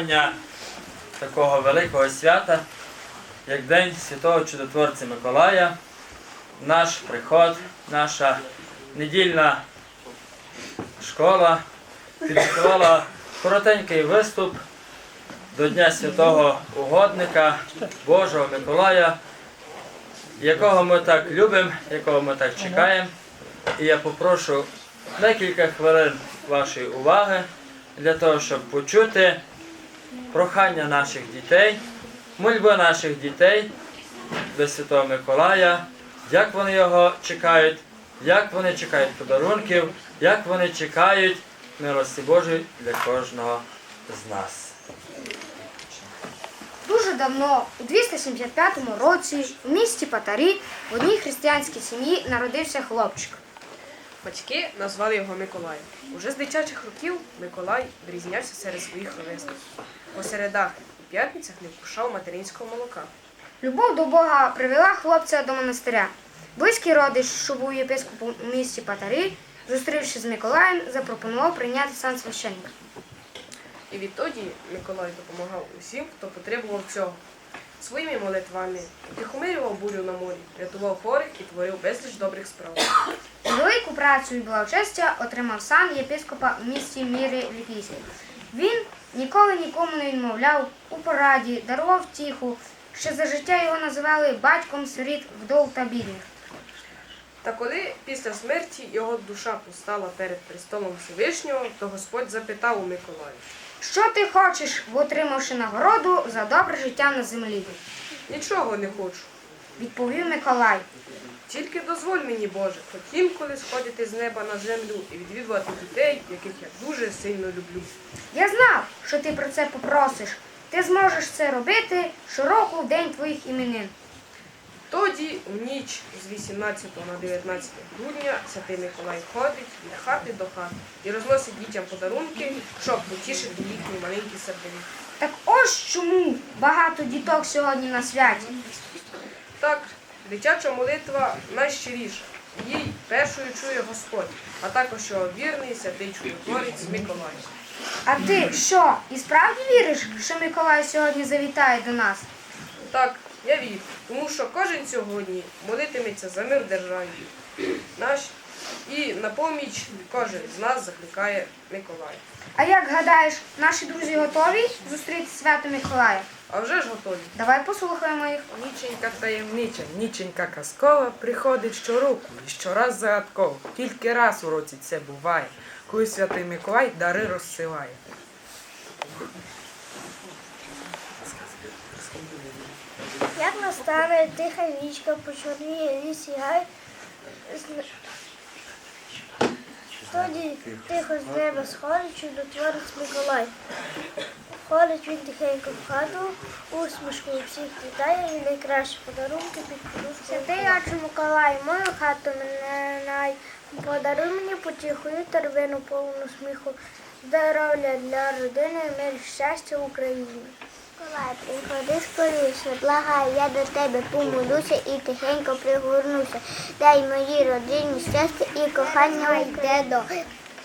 очікування такого великого свята, як День Святого Чудотворця Миколая, наш приход, наша недільна школа підготувала коротенький виступ до Дня Святого Угодника Божого Миколая, якого ми так любимо, якого ми так чекаємо. І я попрошу декілька хвилин вашої уваги для того, щоб почути прохання наших дітей, мольби наших дітей до Святого Миколая, як вони його чекають, як вони чекають подарунків, як вони чекають милості Божої для кожного з нас. Дуже давно, у 275 році, у місті Патарі в одній християнській сім'ї народився хлопчик. Батьки назвали його Миколаєм. Уже з дитячих років Миколай вирізнявся серед своїх ровесників. По середах і п'ятницях не вкушав материнського молока. Любов до Бога привела хлопця до монастиря. Близький родич, що був єпископом у місті Патарі, зустрівшись з Миколаєм, запропонував прийняти сан священника. І відтоді Миколай допомагав усім, хто потребував цього. Своїми молитвами утихомирював бурю на морі, рятував хворих і творив безліч добрих справ. Велику працю і благочестя отримав сан єпископа в місті Міри Ліпійській. Він ніколи нікому не відмовляв у пораді, дарував втіху. Ще за життя його називали батьком сиріт вдов та бідних. Та коли після смерті його душа постала перед престолом Всевишнього, то Господь запитав у Миколая. Що ти хочеш, отримавши нагороду за добре життя на землі? Нічого не хочу. Відповів Миколай. Тільки дозволь мені, Боже, хоч інколи сходити з неба на землю і відвідувати дітей, яких я дуже сильно люблю. Я знав, що ти про це попросиш. Ти зможеш це робити щороку в день твоїх іменин. Тоді, у ніч з 18 на 19 грудня, святий Миколай ходить від хати до хати і розносить дітям подарунки, щоб потішити їхні маленькі сердені. Так ось чому багато діток сьогодні на святі. Так, дитяча молитва найщиріша. Їй першою чує Господь, а також його вірний святий чудотворець Миколай. А ти що, і справді віриш, що Миколай сьогодні завітає до нас? Так, я вірю, тому що кожен сьогодні молитиметься за мир в державі. Наш і на поміч кожен з нас закликає Миколая. А як гадаєш, наші друзі готові зустріти свято Миколая? А вже ж готові. Давай послухаємо їх. Ніченька таємнича, ніченька казкова приходить щороку і щораз загадково. Тільки раз у році це буває, коли святий Миколай дари розсилає. Як настане тиха річка, почорніє ліс і гай, тоді тихо з неба сходить чудотворець Миколай. Входить він тихенько в хату, усмішку всіх вітає і найкращі подарунки під подушку. Святий Отче Миколай, мою хату мене най. Подаруй мені потіху і торбину повну сміху, здоров'я для родини, мир, щастя Україні. Миколай, приходи скоріше, благай, я до тебе помолюся і тихенько пригорнуся. Дай моїй родині щастя і кохання йде до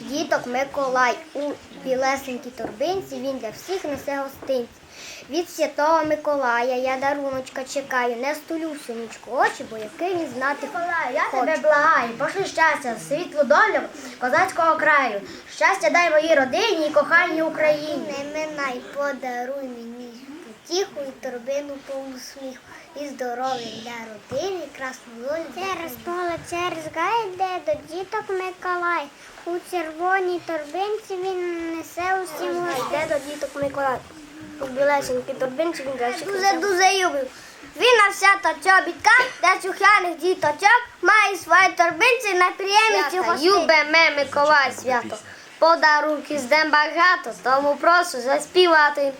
діток Миколай. У білесенькій торбинці він для всіх несе гостинці. Від святого Миколая я даруночка чекаю, не стулю сонечко очі, бо який він знати Миколаю, я тебе благаю, пошли щастя, світлу долю козацького краю. Щастя дай моїй родині і коханій Україні. Не минай, подаруй мені потіху і торбину повну сміху. І здоров'я для родини, і красну долю. Через поле, через гай йде до діток Миколай. У червоній торбинці він несе усім йде до діток Миколай. У білесенькій торбинці він далі. Дуже дуже любив. Він на свято чобітка, де чухляних діточок, має свої торбинці на приємності гостей. Любиме Миколай свято. Подарунки з дем багато, тому прошу заспівати.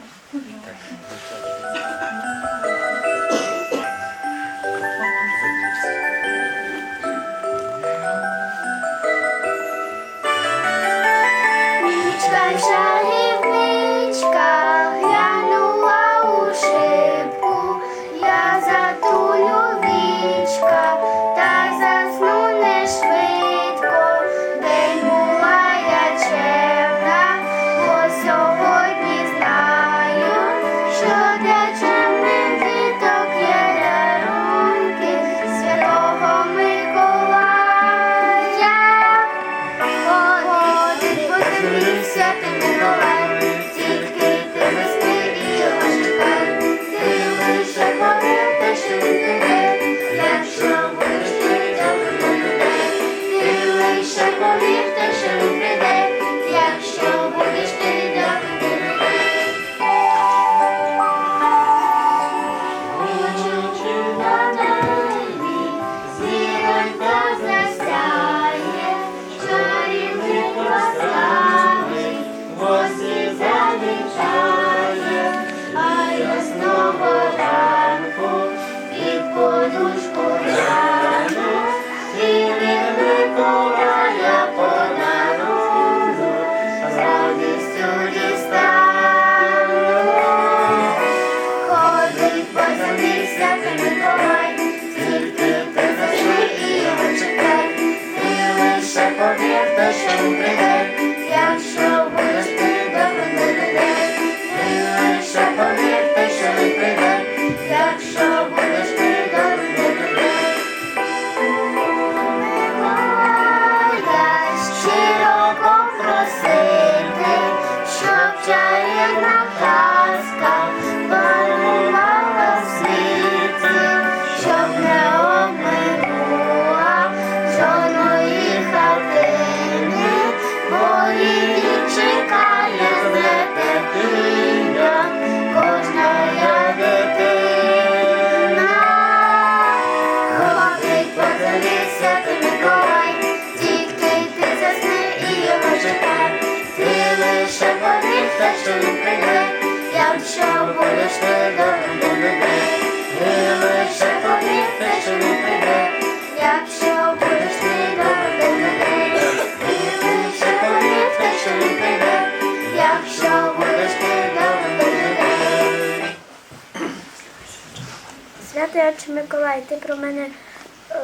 siempre. Святий Отче Миколай, ти про мене е,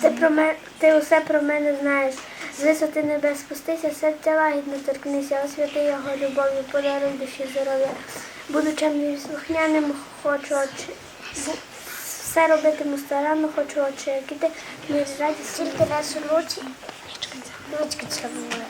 ти про мене, ти усе про мене знаєш. З висоти небес спустися, серця лагідно торкнися, освяти його любов'ю, подаруй душі здоров'я. Буду чемним хочу очі. Все робитиму старанно, хочу очі, які ти мій радість. Тільки раз у році. Нічки червоної.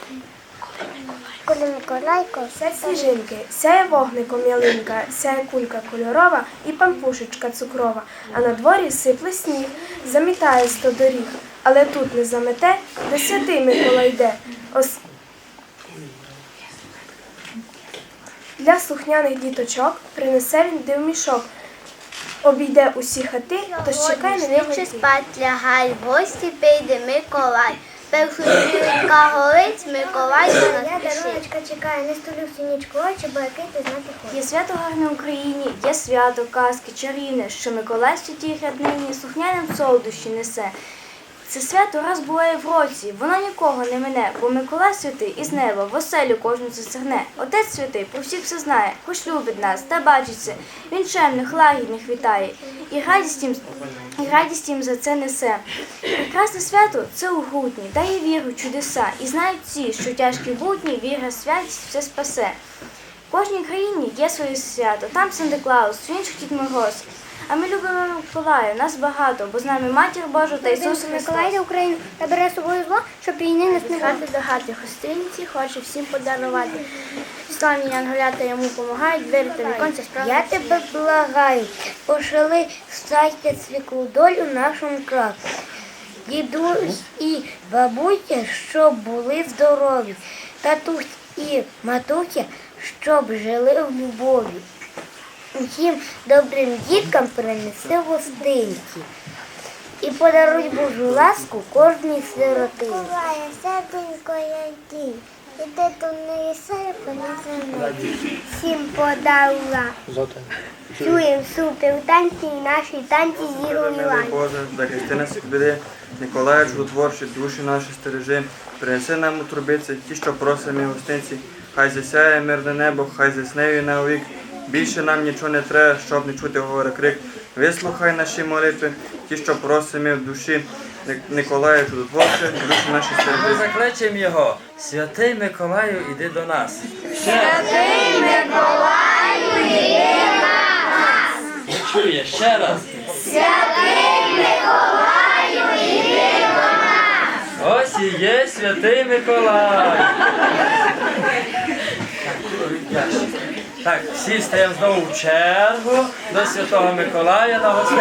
Коли Миколайко, Все сніжинки, сяє вогником ялинка, сяє кулька кольорова і пампушечка цукрова, а на дворі сипле сніг, замітає сто доріг, але тут не замете, де святий Микола йде. Ос... Для слухняних діточок принесе він дивмішок, обійде усі хати, тож чекай на нього. Спать лягай, в гості прийде Миколай. Першу жінка горить, Миколай до нас Я пішить. Дароночка чекаю, не столю всю нічку очі, бо який ти знати хочеш. Є свято гарне в Україні, є свято, казки, чарівне, що Миколай святій ряднині сухняним солодощі несе. Це свято раз буває в році, воно нікого не мине, бо Миколай святий із неба в оселю кожну зацягне. Отець святий про всіх все знає, хоч любить нас та бачиться. Він чемних, лагідних вітає, і радість їм, і радість їм за це несе. Прекрасне свято це у грудні, дає віру, чудеса, і знають ці, що тяжкі будні, віра, святість все спасе. В кожній країні є своє свято. Там Санта-Клаус, в інших Мороз. А ми любимо Миколая, нас багато, бо з нами Матір Божа та Ісус. Миколай за Україну та бере з собою зло, щоб війни не Хати снигати. до хати гостинці хоче всім подарувати. Славні янголята йому допомагають, та віконця справді. Я тебе благаю, пошили щастя світлу долю нашому краю. Дідусь і бабуся, щоб були здорові, татусь і матуся, щоб жили в любові. Усім добрим діткам принеси гостинці. І подаруй Божу ласку кожній сиротині. Миколая, серденько який, іде до неї серпа на Всім подарула. Чуєм супер танці і наші танці зіру Милий Боже, захисти нас від біди, Ніколая чудотворчі, душі наші стережи, принеси нам у трубиці ті, що просимо в гостинці, хай засяє мирне небо, хай заснеє на вік. Більше нам нічого не треба, щоб не чути говори крик. Вислухай наші молитви, ті, що просимо в душі, Ник- Николая чудотворче, душі наші Ми закличемо його. Святий Миколаю, іди до нас. Не чує ще раз. Святий Миколаю, іди до нас. Ось і є святий Миколай. Так, всі стаємо знову в чергу до Святого Миколая на гостинці.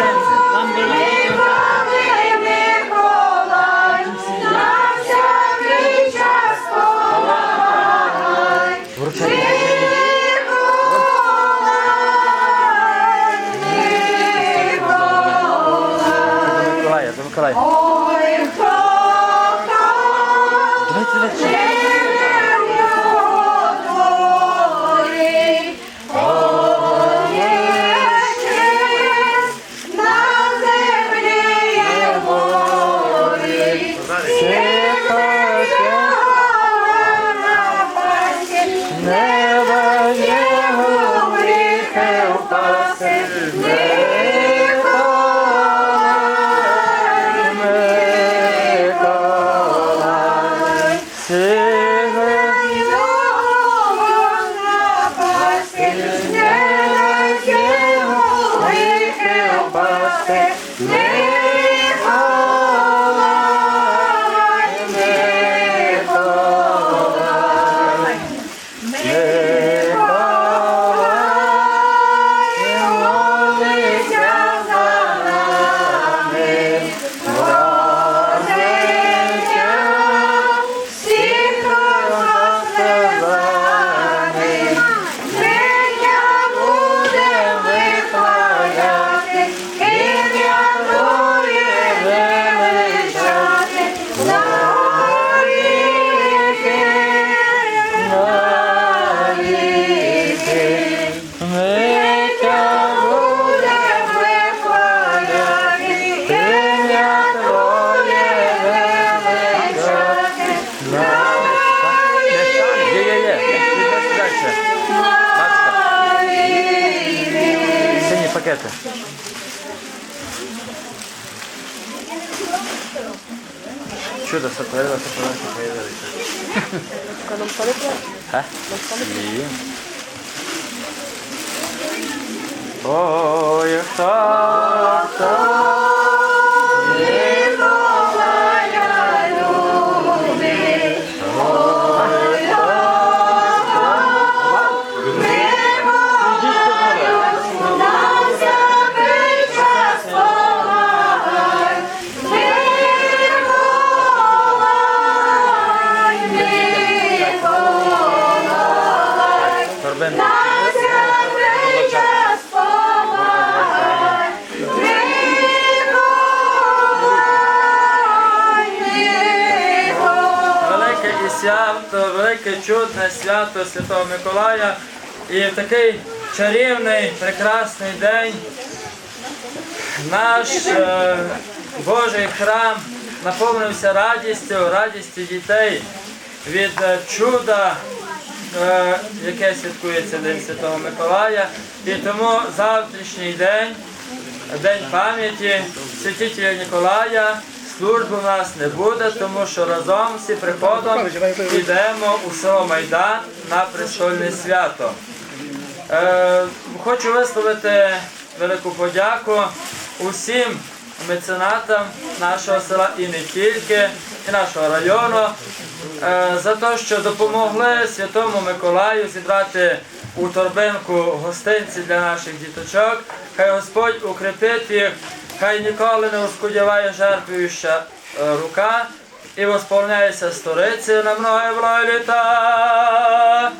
Пакети. Чудо сотворилося, подальше появилися. Ха? Ні. Ой, хата. Свято, велике чудне свято Святого Миколая. І в такий чарівний, прекрасний день наш е, Божий храм наповнився радістю, радістю дітей від е, чуда, е, яке святкується День Святого Миколая. І тому завтрашній день, День пам'яті святителя Ніколая, служби у нас не буде, тому що разом всі приходом йдемо у село Майдан на престольне свято. Е, хочу висловити велику подяку усім меценатам нашого села і не тільки, і нашого району е, за те, що допомогли Святому Миколаю зібрати у торбинку гостинці для наших діточок. Хай Господь укріпить їх, хай ніколи не оскудіває жертвуюча е, рука і восполняється сторицею на многі благі літа.